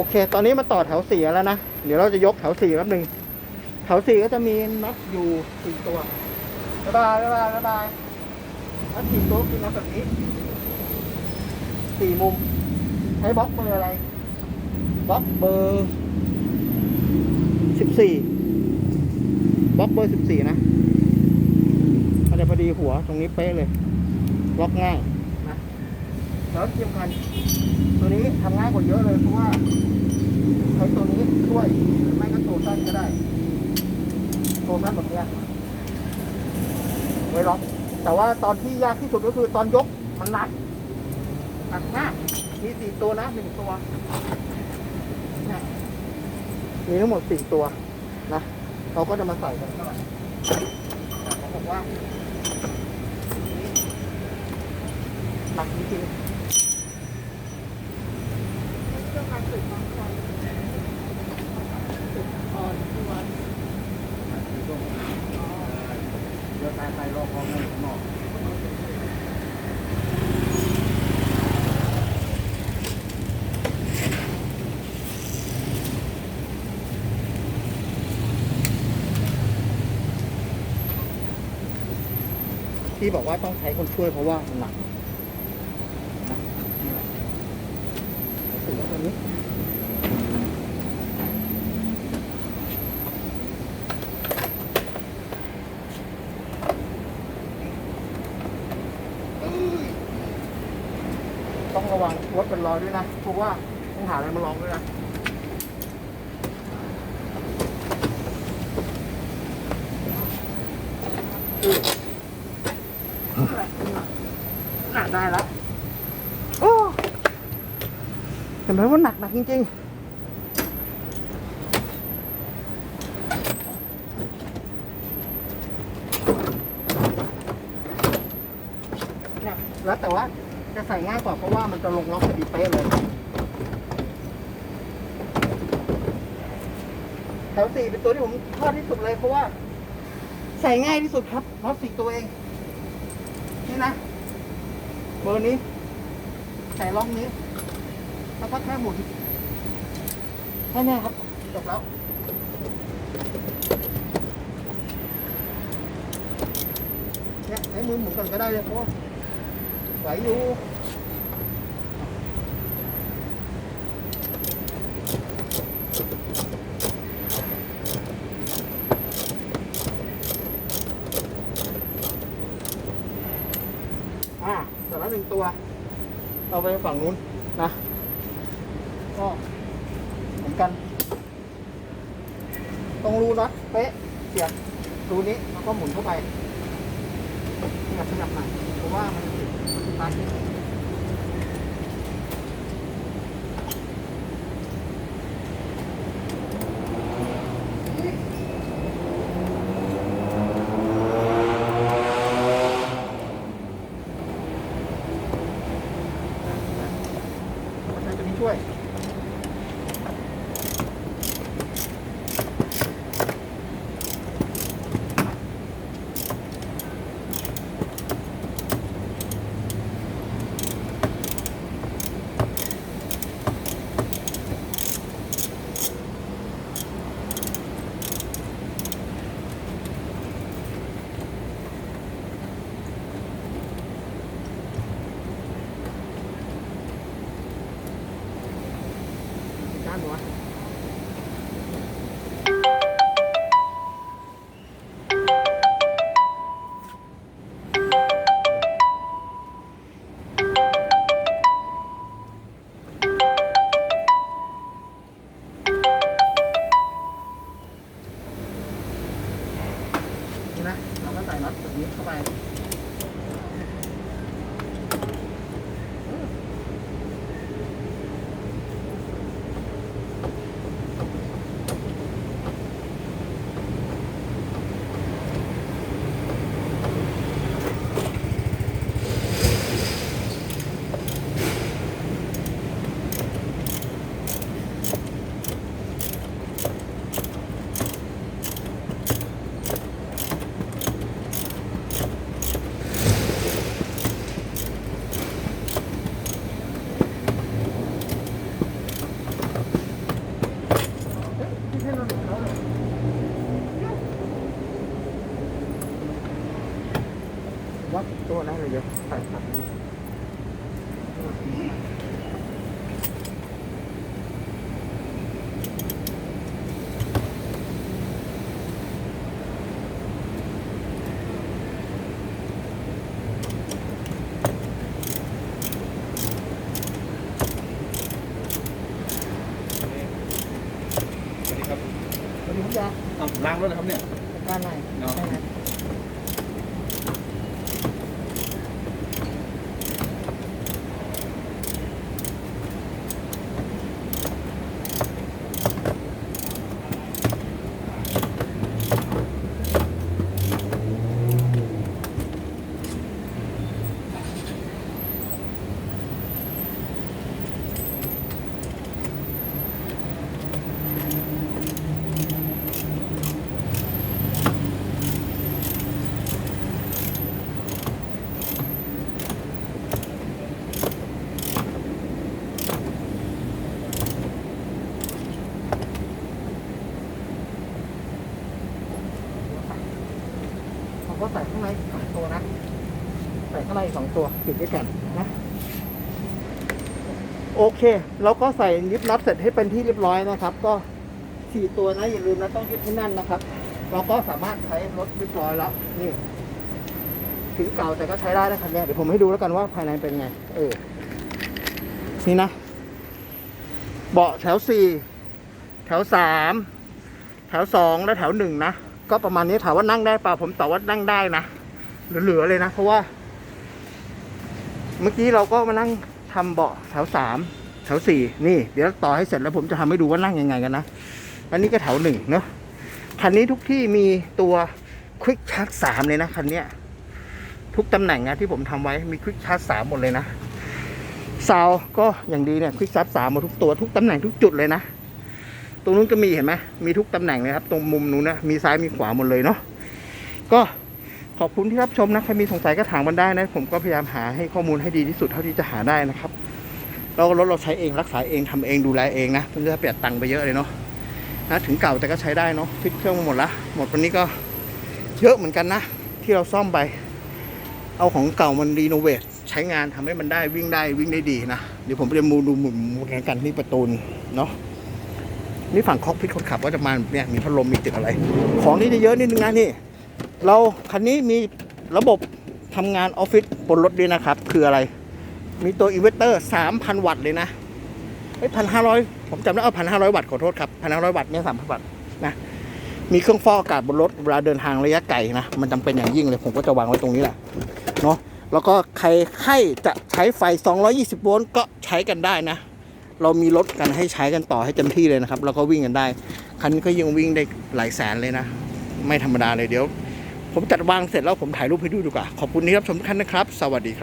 โอเค ตอนนี้มาต่อแถวสี่แล้วนะ เดี๋ยวเราจะยกแถวสี่แป๊บหนึ่งแถวสี่ก็จะมีน็อตอยู่สี่ตัวบ๊ายบายบ๊ายบายบ๊ายบายน็อตสี่ตัวคือน็อตแบบนี้สี่มุม ใช้บล็อกเบอร์อะไร บล็อกเบอร์สิบสี่บล็อกเบอร์สิบสี่นะมันจะพอดีหัวตรงนี้เป๊ะเลยบล็อกง่าย แล้วที่สำคัญตัวนี้ทำง่ายกว่าเยอะเลยเพราะว่าใช้ตัวนี้ช่วยหรือไม่ก็ตัวสั้นก็ได้ตัวสั้นแบบนี้ไว้ล็อกแต่ว่าตอนที่ยากที่สุดก็คือตอนยกมันหนักหนักมากมีสี่ตัวนะหนึ่งตัวนี่ยมีทั้งหมดสี่ตัวนะเราก็จะมาใส่กันเท่าไหร่เขาบอกว่าหนักจริงๆ เดี๋ยวตายไปรอพร้อมกันข้างนอก ที่บอกว่าต้องใช้คนช่วยเพราะว่าหนักนะนี่แหละ ตัวนี้ต้องระวังรถเป็นรอยด้วยนะเพราะว่าต้องหาอะไรมาลองด้วยนะได้แล้ว โอ้ เห็นมว่าหนักหนักจริงๆแล้วแต่ว่าจะใส่ง่ายกว่าเพราะว่ามันจะลงล็อกพอดีเป๊ะเลยแถวสี่เป็นตัวที่ผมชอบที่สุดเลยเพราะว่า ใส่ง่ายที่สุดครับเพราะสี่ตัวเอง นี่นะเบอร์นี้ ใส่ล็อกนี้ แล้วก็แค่หมุนแค่นี้ครับจบแล้วเนี่ยใช้มือหมุนก่อนก็ได้เลยเพราะว่าไหวอยู่อ่าเสร็จแล้วหนึ่งตัว เอาไปฝั่งนู้นนะ ก็เหมือนกัน ตรงรูน็อตเป๊ะเสียบรูนี้แล้วก็หมุนเข้าไปขยับขยับหน่อยเพราะว่ามันติดมันติดตาที่ใช้ตัวนี้ช่วย ด้า ตัวนะเลยเดี๋ยวใส่ผักดูสวัสดีครับวันนี้ผมจะอ้าล้างรถนะครับเนี่ยการหน่อยเนาะ ก็ใส่ข้างในสองตัวนะ ใส่ข้างในสองตัวปิดไว้ก่อนนะโอเค เราก็ใส่ยิบน็อตเสร็จให้เป็นที่เรียบร้อยนะครับ ก็สี่ตัวนะอย่าลืมนะต้องยึดให้แน่นนะครับ เราก็สามารถใช้รถเรียบร้อยแล้วนี่ถึงเก่าแต่ก็ใช้ได้นะคันเนี้ยเดี๋ยวผมให้ดูแล้วกันว่าภายในเป็นไง เออนี่นะ เบาะแถวสี่แถวสามแถวสองและแถวหนึ่งนะ ก็ประมาณนี้ถามว่านั่งได้เปล่าผมตอบว่านั่งได้นะเหลือๆเลยนะ เพราะว่า เมื่อกี้เราก็มานั่งทำเบาะแถวสามแถวสี่นี่ เดี๋ยวต่อให้เสร็จแล้วผมจะทำให้ดูว่านั่งยังไงกันนะอันนี้ก็แถวหนึ่งเนาะคันนี้ทุกที่มีตัวควิกชาร์จสามเลยนะคันเนี้ยทุกตำแหน่งนะที่ผมทำไว้มีควิกชาร์จสามหมดเลยนะซาวก็อย่างดีเนี่ยควิกชาร์จสามหมดทุกตัวทุกตำแหน่งทุกจุดเลยนะ ตรงนู้นก็มีเห็นไหมมีทุกตำแหน่งเลยครับ ตรงมุมนู้นนะมีซ้ายมีขวาหมดเลยเนาะก็ขอบคุณที่รับชมนะใครมีสงสัยก็ถามมันได้นะ ผมก็พยายามหาให้ข้อมูลให้ดีที่สุดเท่าที่จะหาได้นะครับเรารถเราใช้เองรักษาเองทำเองดูแลเองนะมันจะประหยัดตังค์ไปเยอะเลยเนาะนะถึงเก่าแต่ก็ใช้ได้เนาะฟิตเครื่องมาหมดละหมดวันนี้ก็เยอะเหมือนกันนะ ที่เราซ่อมไป เอาของเก่ามันรีโนเวทใช้งานทำให้มันได้วิ่งได้วิ่งได้ดีนะเดี๋ยวผมจะมูดูหมุนหมุนกันที่ประตูเนาะ นี่ฝั่งคอกพิทคนขับก็จะมาเนี่ยมีพัดลมมีติดอะไร ของนี่จะเยอะนิดนึงนะนี่ เราคันนี้มีระบบทำงานออฟฟิศบนรถด้วยนะครับ คืออะไร มีตัวอินเวอร์เตอร์สามพันวัตต์เลยนะไอ้พันห้าร้อยผมจำได้เอาพันห้าร้อยวัตต์ขอโทษครับพันห้าร้อยวัตต์เนี่ยสามพันวัตต์นะมีเครื่องฟอกอากาศบนรถเวลาเดินทางระยะไกลนะมันจำเป็นอย่างยิ่งเลยผมก็จะวางไว้ตรงนี้แหละเนาะแล้วก็ใครใครจะใช้ไฟ 220 โวลต์ก็ใช้กันได้นะ เรามีรถกันให้ใช้กันต่อให้เต็มที่เลยนะครับ แล้วก็วิ่งกันได้ คันนี้ก็ยังวิ่งได้หลายแสนเลยนะ ไม่ธรรมดาเลยเดี๋ยว ผมจัดวางเสร็จแล้วผมถ่ายรูปให้ดูดีกว่า ขอบคุณที่รับชมทุกท่านนะครับ สวัสดีครับ